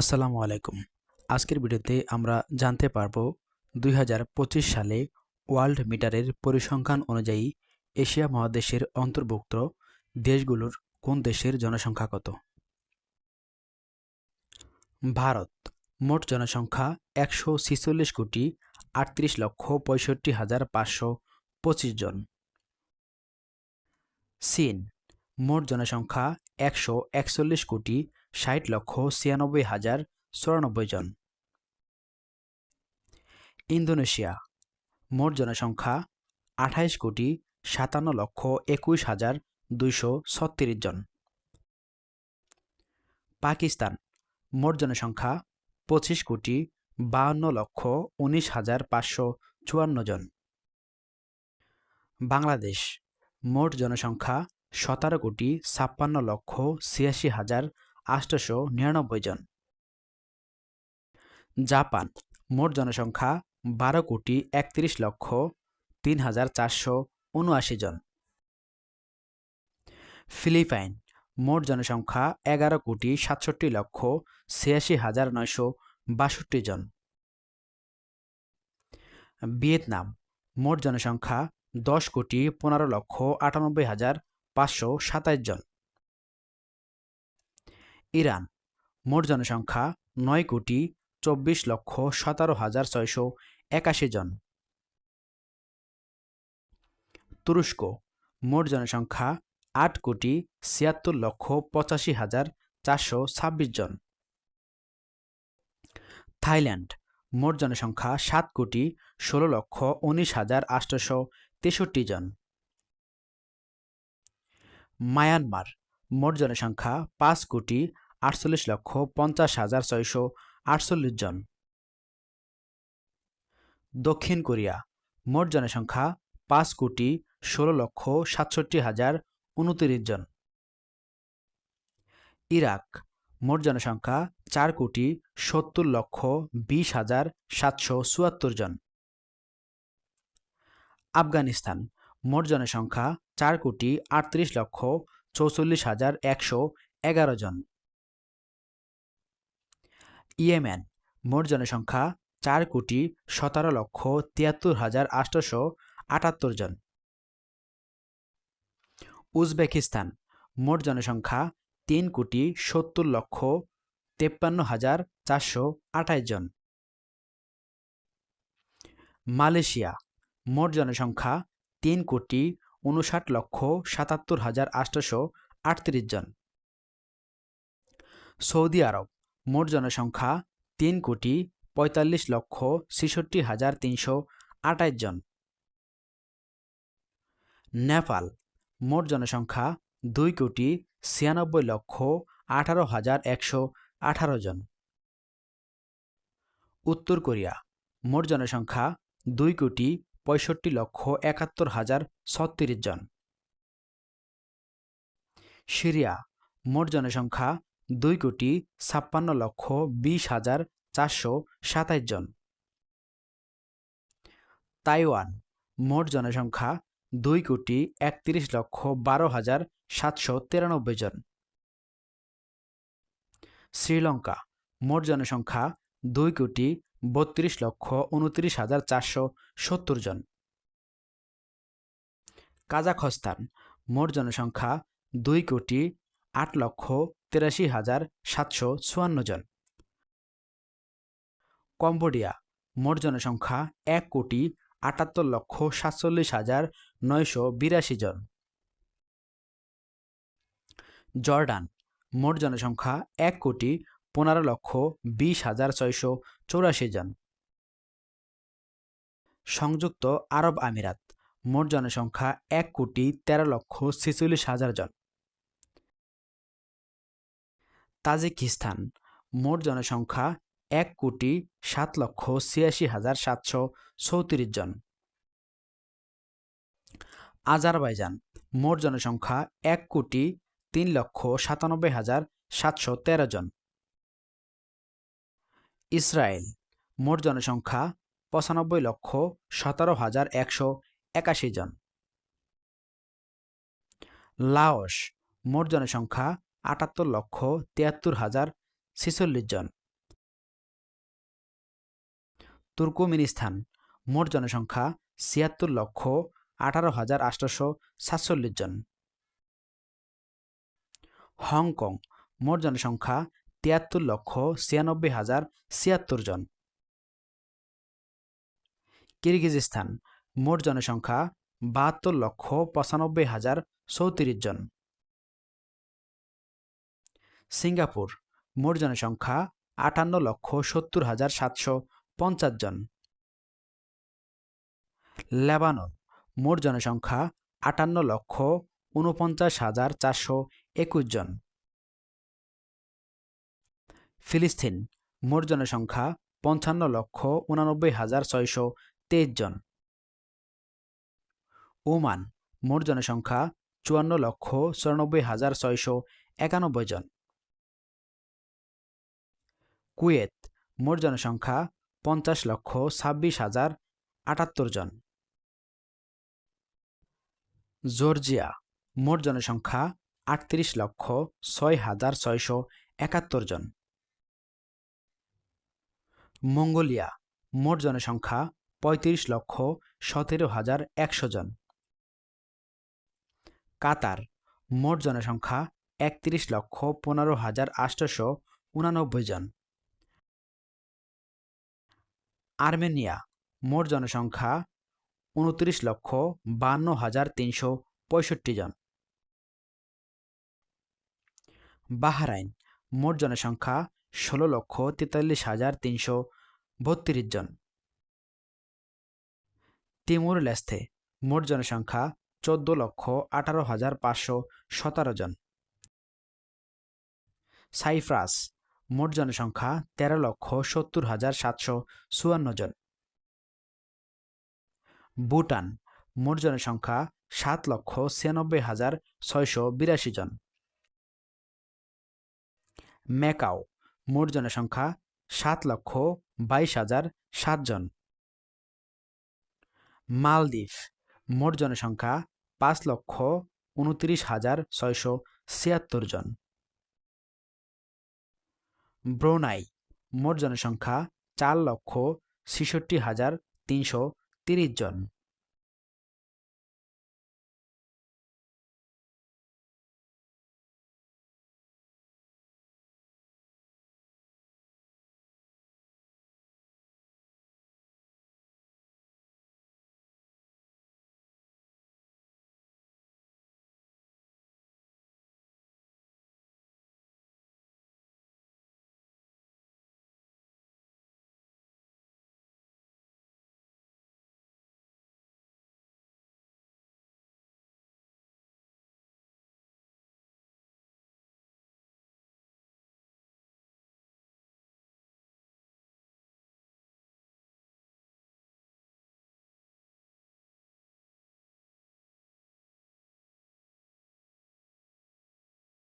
আসসালামু আলাইকুম। আজকের ভিডিওতে আমরা জানতে পারব দুই সালে ওয়ার্ল্ড মিটারের পরিসংখ্যান অনুযায়ী এশিয়া মহাদেশের অন্তর্ভুক্ত দেশগুলোর কোন দেশের জনসংখ্যা কত? ভারত, মোট জনসংখ্যা একশো ছিচল্লিশ কোটি আটত্রিশ লক্ষ পঁয়ষট্টি হাজার পাঁচশো পঁচিশ জন। চীন, মোট জনসংখ্যা একশো একচল্লিশ কোটি ষাট লক্ষ ছিয়ানব্বই হাজার চুরানব্বই জন। ইন্দোনেশিয়া, মোট জনসংখ্যা আঠাইশ কোটি সাতান্ন লক্ষ একুশ হাজার দুইশো ছত্রিশ জন। পাকিস্তান, মোট জনসংখ্যা পঁচিশ কোটি বাহান্ন লক্ষ উনিশ হাজার পাঁচশো চুয়ান্ন জন। বাংলাদেশ, মোট জনসংখ্যা সতেরো কোটি ছাপ্পান্ন লক্ষ ছিয়াশি হাজার আটশোশো নিরানব্বই জন। জাপান, মোট জনসংখ্যা বারো কোটি একত্রিশ লক্ষ তিন হাজার চারশো উনআশি জন। ফিলিপাইন, মোট জনসংখ্যা এগারো কোটি সাতষট্টি লক্ষ ছিয়াশি হাজার নয়শো বাষট্টি জন। ভিয়েতনাম, মোট জনসংখ্যা দশ কোটি পনেরো লক্ষ আটানব্বই হাজার পাঁচশো সাতাশ জন। ইরান। মোট জনসংখ্যা নয় কোটি চব্বিশ লক্ষ সতেরো হাজার ছয়শো একাশি জন। তুরস্ক। মোট জনসংখ্যা আট কোটি ছিয়াত্তর লক্ষ পঁচাশি হাজার চারশো ছাব্বিশ জন। থাইল্যান্ড। মোট জনসংখ্যা সাত কোটি ষোলো লক্ষ উনিশ হাজার আটশোশো তেষট্টি জন। মায়ানমার। মোট জনসংখ্যা পাঁচ কোটি আটচল্লিশ লক্ষ পঞ্চাশ হাজার ছয়শো আটচল্লিশ জন। দক্ষিণ কোরিয়া, মোট জনসংখ্যা পাঁচ কোটি ষোলো লক্ষ সাতষট্টি হাজার উনতিরিশ জন। ইরাক, মোট জনসংখ্যা চার কোটি সত্তর লক্ষ বিশ হাজার সাতশো চুয়াত্তর জন। আফগানিস্তান, মোট জনসংখ্যা চার কোটি আটত্রিশ লক্ষ চৌচল্লিশ হাজার একশো এগারো জন। ইয়েমেন, মোট জনসংখ্যা চার কোটি সতেরো লক্ষ তিয়াত্তর হাজার আটশোশো আটাত্তর জন। উজবেকিস্তান, মোট জনসংখ্যা তিন কোটি সত্তর লক্ষ তেপ্পান্ন হাজার চারশো আঠাশ জন। মালয়েশিয়া, মোট জনসংখ্যা তিন কোটি উনষাট লক্ষ সাতাত্তর হাজার আটশোশো আটত্রিশ জন। সৌদি আরব, মোট জনসংখ্যা তিন কোটি পঁয়তাল্লিশ লক্ষ ছেষট্টি হাজার তিনশো আটাইশ জন। নেপাল, মোট জনসংখ্যা দুই কোটি ছিয়ানব্বই লক্ষ আঠারো হাজার একশো আঠারো জন। উত্তর কোরিয়া, মোট জনসংখ্যা দুই কোটি পঁয়ষট্টি লক্ষ একাত্তর হাজার ছত্রিশ জন। সিরিয়া, মোট জনসংখ্যা দুই কোটি ছাপ্পান্ন লক্ষ বিশ হাজার চারশো সাতাশ জন। তাইওয়ান, মোট জনসংখ্যা দুই কোটি একত্রিশ লক্ষ বারো হাজার সাতশো তিরানব্বই জন। শ্রীলঙ্কা, মোট জনসংখ্যা দুই কোটি বত্রিশ লক্ষ উনত্রিশ হাজার চারশো সত্তর জন। কাজাখস্তান, মোট জনসংখ্যা দুই কোটি আট লক্ষ তেরাশি হাজার সাতশো চুয়ান্ন জন। কম্বোডিয়া, মোট জনসংখ্যা এক কোটি আটাত্তর লক্ষ সাতচল্লিশ হাজার নয়শো বিরাশি জন। জর্ডান, মোট জনসংখ্যা এক কোটি পনেরো লক্ষ বিশ হাজার ছয়শো চৌরাশি জন। সংযুক্ত আরব আমিরাত, মোট জনসংখ্যা এক কোটি তেরো লক্ষ ছেচল্লিশ হাজার জন। তাজিকিস্তান, মোট জনসংখ্যা এক কোটি সাত লক্ষ ছিয়াশি হাজার সাতশো চৌত্রিশ জন। আজারবাইজান, মোট জনসংখ্যা এক কোটি তিন লক্ষ সাতানব্বই হাজার সাতশো তেরো জন। ইসরায়েল, মোট জনসংখ্যা পঁচানব্বই লক্ষ সতেরো হাজার একশো একাশি জন। লাওস, মোট জনসংখ্যা আটাত্তর লক্ষ তিয়াত্তর হাজার ছেচল্লিশ জন। তুর্কমিনিস্তান, মোট জনসংখ্যা ছিয়াত্তর লক্ষ আঠারো হাজার আটশো সাতচল্লিশ জন। হংকং, মোট জনসংখ্যা তিয়াত্তর লক্ষ ছিয়ানব্বই হাজার ছিয়াত্তর জন। কিরগিজস্তান, মোট জনসংখ্যা বাহাত্তর লক্ষ পঁচানব্বই হাজার চৌত্রিশ জন। সিঙ্গাপুর, মোট জনসংখ্যা আটান্ন লক্ষ সত্তর হাজার সাতশো পঞ্চাশ জন। লেবানন, মোট জনসংখ্যা আটান্ন লক্ষ উনপঞ্চাশ হাজার চারশো একুশ জন। ফিলিস্তিন, মোট জনসংখ্যা পঞ্চান্ন লক্ষ উনানব্বই হাজার ছয়শো তেইশ জন। ওমান, মোট জনসংখ্যা চুয়ান্ন লক্ষ চুরানব্বই হাজার ছয়শো একানব্বই জন। কুয়েত, মোট জনসংখ্যা পঞ্চাশ লক্ষ ছাব্বিশ হাজার আটাত্তর জন। জর্জিয়া, মোট জনসংখ্যা আটত্রিশ লক্ষ ছয় হাজার ছয়শো একাত্তর জন। মঙ্গোলিয়া, মোট জনসংখ্যা পঁয়ত্রিশ লক্ষ সতেরো হাজার একশো জন। কাতার, মোট জনসংখ্যা একত্রিশ লক্ষ পনেরো হাজার আটশোশো উনানব্বই জন। আর্মেনিয়া, মোট জনসংখ্যা উনত্রিশ লক্ষ বান্ন হাজার তিনশো পঁয়ষট্টি জন। বাহরাইন, মোট জনসংখ্যা ষোলো লক্ষ তেতাল্লিশ হাজার তিনশো বত্রিশ জন। তিমুর লেস্তে মোট জনসংখ্যা চোদ্দ লক্ষ আঠারো হাজার পাঁচশো সতেরো জন। সাইপ্রাস মোট জনসংখ্যা তেরো লক্ষ সত্তর হাজার সাতশো চুয়ান্ন জন। ভুটান মোট জনসংখ্যা সাত লক্ষ ছিয়ানব্বই হাজার ছয়শো বিরাশি জন। ম্যাকাও মোট জনসংখ্যা সাত লক্ষ বাইশ হাজার সাতজন মালদ্বীপ, মোট জনসংখ্যা পাঁচ লক্ষ উনত্রিশ হাজার ছয়শো ছিয়াত্তর জন। ব্রোনাই, মোট জনসংখ্যা চার লক্ষ ছেষট্টি হাজার তিনশো তিরিশ জন।